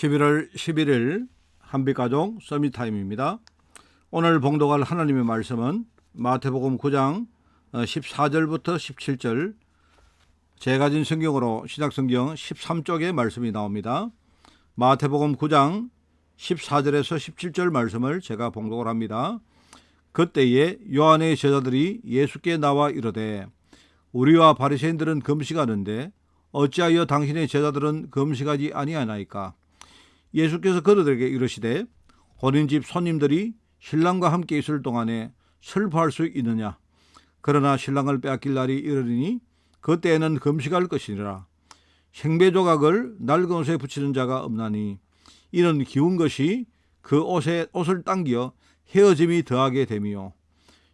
11월 11일 한빛가족 서밋타임입니다. 오늘 봉독할 하나님의 말씀은 마태복음 9장 14절부터 17절 제가 가진 성경으로 신약성경 13쪽의 말씀이 나옵니다. 마태복음 9장 14절에서 17절 말씀을 제가 봉독을 합니다. 그때에 요한의 제자들이 예수께 나와 이르되 우리와 바리새인들은 금식하는데 어찌하여 당신의 제자들은 금식하지 아니하나이까 예수께서 그들에게 이르시되 혼인집 손님들이 신랑과 함께 있을 동안에 슬퍼할 수 있느냐? 그러나 신랑을 빼앗길 날이 이르리니 그때에는 금식할 것이니라. 생배 조각을 낡은 옷에 붙이는 자가 없나니 이는 기운 것이 그 옷에 옷을 당겨 헤어짐이 더하게 됨이요.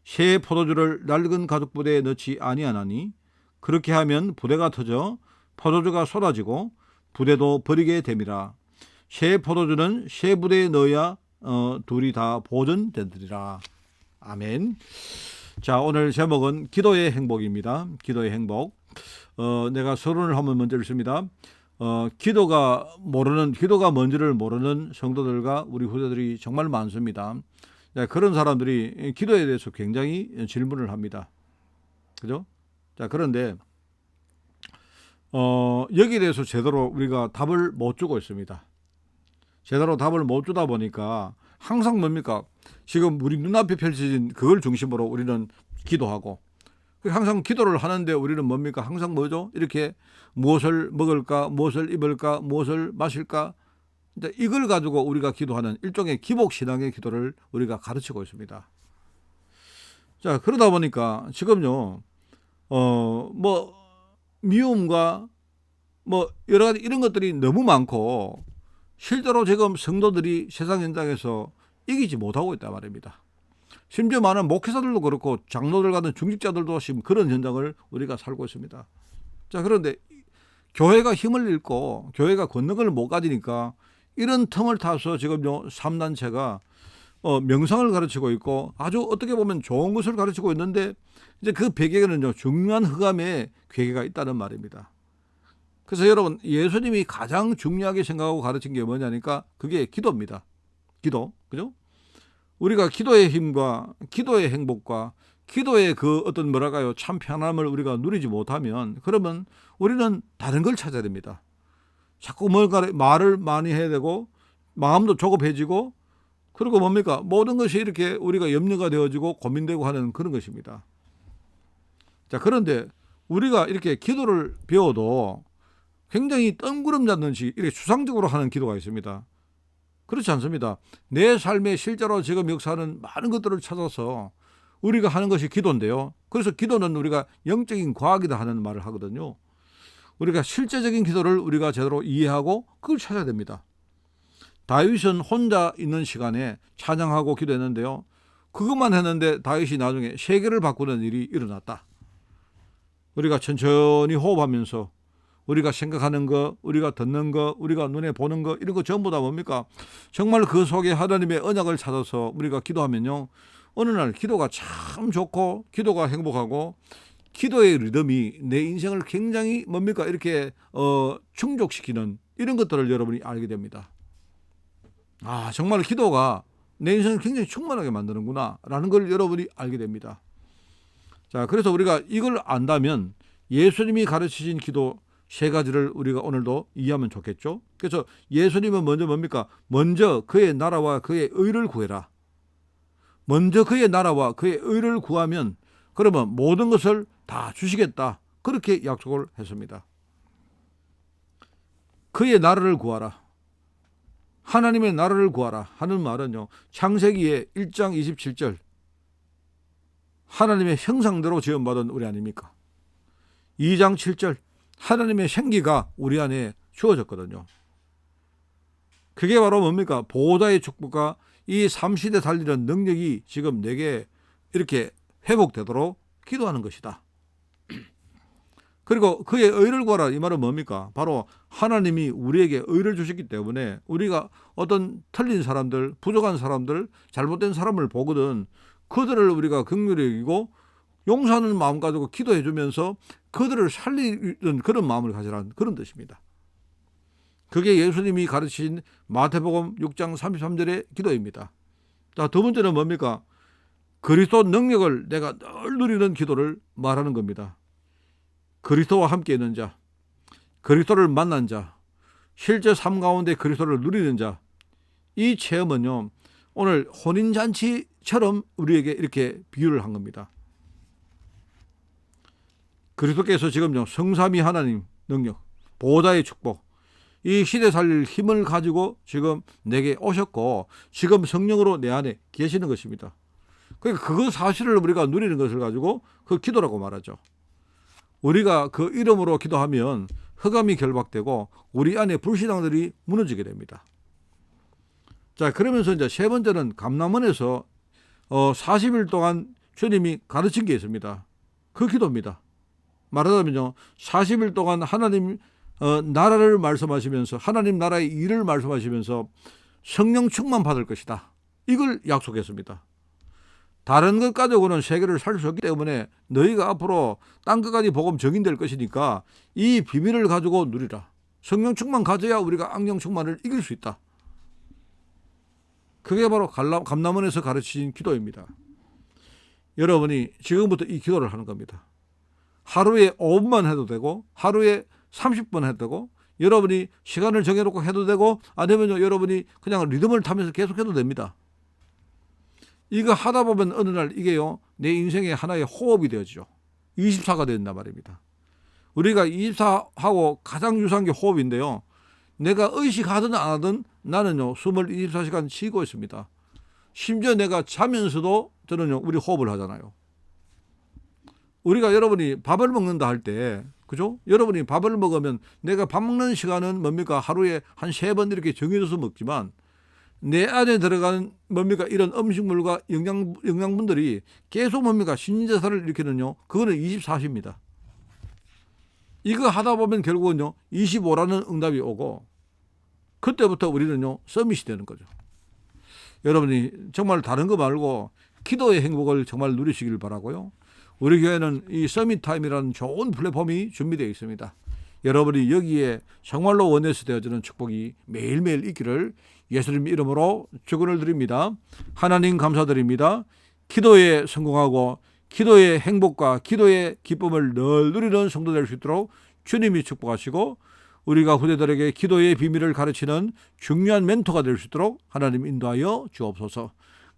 새 포도주를 낡은 가죽 부대에 넣지 아니하나니 그렇게 하면 부대가 터져 포도주가 쏟아지고 부대도 버리게 됨이라 새 포도주는 새 부대에 넣어야 어, 둘이 다 보존되리라 아멘 자 오늘 제목은 기도의 행복입니다 기도의 행복 어, 내가 서론을 한번 먼저 읽습니다 어, 기도가 모르는 기도가 뭔지를 모르는 성도들과 우리 후대들이 정말 많습니다 네, 그런 사람들이 기도에 대해서 굉장히 질문을 합니다. 그죠? 자, 그런데, 어, 여기에 대해서 제대로 우리가 답을 못 주고 있습니다. 제대로 답을 못 주다 보니까 항상 뭡니까? 지금 우리 눈앞에 펼쳐진 그걸 중심으로 우리는 기도하고, 항상 기도를 하는데 우리는 뭡니까? 항상 뭐죠? 이렇게 무엇을 먹을까, 무엇을 입을까, 무엇을 마실까, 이제 이걸 가지고 우리가 기도하는 일종의 기복 신앙의 기도를 우리가 가르치고 있습니다. 자 그러다 보니까 지금요 어 뭐 미움과 뭐 여러 가지 이런 것들이 너무 많고 실제로 지금 성도들이 세상 현장에서 이기지 못하고 있단 말입니다. 심지어 많은 목회자들도 그렇고 장로들 같은 중직자들도 지금 그런 현장을 우리가 살고 있습니다. 자 그런데 교회가 힘을 잃고 교회가 권능을 못 가지니까 이런 틈을 타서 지금요 삼단체가 어, 명상을 가르치고 있고 아주 어떻게 보면 좋은 것을 가르치고 있는데 이제 그 배경에는요 중요한 흑암의 괴계가 있다는 말입니다. 그래서 여러분 예수님이 가장 중요하게 생각하고 가르친 게 뭐냐니까 그게 기도입니다. 기도 그죠? 우리가 기도의 힘과 기도의 행복과 기도의 그 어떤 뭐랄까요 참 편함을 우리가 누리지 못하면 그러면 우리는 다른 걸 찾아야 됩니다. 자꾸 뭔가 말을 많이 해야 되고 마음도 조급해지고 그리고 뭡니까 모든 것이 이렇게 우리가 염려가 되어지고 고민되고 하는 그런 것입니다. 자 그런데 우리가 이렇게 기도를 배워도 굉장히 뜬구름 잡는지 이렇게 추상적으로 하는 기도가 있습니다. 그렇지 않습니다. 내 삶에 실제로 지금 역사하는 많은 것들을 찾아서 우리가 하는 것이 기도인데요. 그래서 기도는 우리가 영적인 과학이다 하는 말을 하거든요. 우리가 실제적인 기도를 우리가 제대로 이해하고 그걸 찾아야 됩니다. 다윗은 혼자 있는 시간에 찬양하고 기도했는데요. 그것만 했는데 다윗이 나중에 세계를 바꾸는 일이 일어났다. 우리가 천천히 호흡하면서 우리가 생각하는 거, 우리가 듣는 거, 우리가 눈에 보는 거 이런 거 전부 다 뭡니까? 정말 그 속에 하나님의 언약을 찾아서 우리가 기도하면요. 어느 날 기도가 참 좋고 기도가 행복하고 기도의 리듬이 내 인생을 굉장히 뭡니까 이렇게 어, 충족시키는 이런 것들을 여러분이 알게 됩니다. 아 정말 기도가 내 인생을 굉장히 충만하게 만드는구나 라는 걸 여러분이 알게 됩니다. 자 그래서 우리가 이걸 안다면 예수님이 가르치신 기도 세 가지를 우리가 오늘도 이해하면 좋겠죠. 그래서 예수님은 먼저 뭡니까? 먼저 그의 나라와 그의 의를 구해라. 먼저 그의 나라와 그의 의를 구하면 그러면 모든 것을 다 주시겠다. 그렇게 약속을 했습니다. 그의 나라를 구하라. 하나님의 나라를 구하라 하는 말은요. 창세기의 1장 27절 하나님의 형상대로 지음받은 우리 아닙니까? 2장 7절 하나님의 생기가 우리 안에 주어졌거든요. 그게 바로 뭡니까? 보호자의 축복과 이 삼시대 살리는 능력이 지금 내게 이렇게 회복되도록 기도하는 것이다. 그리고 그의 의를 구하라 이 말은 뭡니까? 바로 하나님이 우리에게 의를 주셨기 때문에 우리가 어떤 틀린 사람들, 부족한 사람들, 잘못된 사람을 보거든 그들을 우리가 긍휼히 여기고 용서하는 마음 가지고 기도해 주면서 그들을 살리는 그런 마음을 가지라는 그런 뜻입니다. 그게 예수님이 가르치신 마태복음 6장 33절의 기도입니다. 자, 두 번째는 뭡니까? 그리스도 능력을 내가 늘 누리는 기도를 말하는 겁니다. 그리스도와 함께 있는 자, 그리스도를 만난 자, 실제 삶 가운데 그리스도를 누리는 자, 이 체험은요, 오늘 혼인잔치처럼 우리에게 이렇게 비유를 한 겁니다. 그리스도께서 지금요, 성삼위 하나님 능력, 보호자의 축복, 이 시대 살릴 힘을 가지고 지금 내게 오셨고, 지금 성령으로 내 안에 계시는 것입니다. 그러니까 그 사실을 우리가 누리는 것을 가지고 그 기도라고 말하죠. 우리가 그 이름으로 기도하면 흑암이 결박되고 우리 안에 불신앙들이 무너지게 됩니다. 자, 그러면서 이제 세 번째는 감남원에서 어 40일 동안 주님이 가르친 게 있습니다. 그 기도입니다. 말하자면요. 40일 동안 하나님 어, 나라를 말씀하시면서 하나님 나라의 일을 말씀하시면서 성령 충만 받을 것이다. 이걸 약속했습니다. 다른 것 가지고는 세계를 살 수 없기 때문에 너희가 앞으로 땅 끝까지 복음 정인될 것이니까 이 비밀을 가지고 누리라. 성령 충만 가져야 우리가 악령 충만을 이길 수 있다. 그게 바로 감남원에서 가르친 기도입니다. 여러분이 지금부터 이 기도를 하는 겁니다. 하루에 5분만 해도 되고 하루에 30분 해도 되고 여러분이 시간을 정해놓고 해도 되고 아니면 여러분이 그냥 리듬을 타면서 계속 해도 됩니다. 이거 하다 보면 어느 날 이게요 내 인생의 하나의 호흡이 되어지죠. 24가 된단 말입니다. 우리가 24하고 가장 유사한 게 호흡인데요. 내가 의식하든 안 하든 나는요 숨을 24시간 쉬고 있습니다. 심지어 내가 자면서도 저는요 우리 호흡을 하잖아요. 우리가 여러분이 밥을 먹는다 할 때 그죠? 여러분이 밥을 먹으면 내가 밥 먹는 시간은 뭡니까 하루에 한 세 번 이렇게 정해져서 먹지만 내 안에 들어가는 뭡니까 이런 음식물과 영양 영양분들이 계속 뭡니까 신진대사를 일으키는요 그거는 24시입니다. 이거 하다 보면 결국은요 25라는 응답이 오고 그때부터 우리는요 서밋이 되는 거죠. 여러분이 정말 다른 거 말고 기도의 행복을 정말 누리시길 바라고요. 우리 교회는 이 서밋 타임이라는 좋은 플랫폼이 준비되어 있습니다. 여러분이 여기에 정말로 원해서 되어지는 축복이 매일매일 있기를 예수님 이름으로 축원을 드립니다. 하나님 감사드립니다. 기도에 성공하고 기도의 행복과 기도의 기쁨을 늘 누리는 성도 될 수 있도록 주님이 축복하시고 우리가 후대들에게 기도의 비밀을 가르치는 중요한 멘토가 될 수 있도록 하나님 인도하여 주옵소서.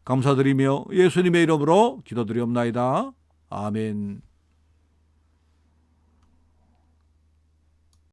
감사드리며 예수님의 이름으로 기도드리옵나이다. 아멘.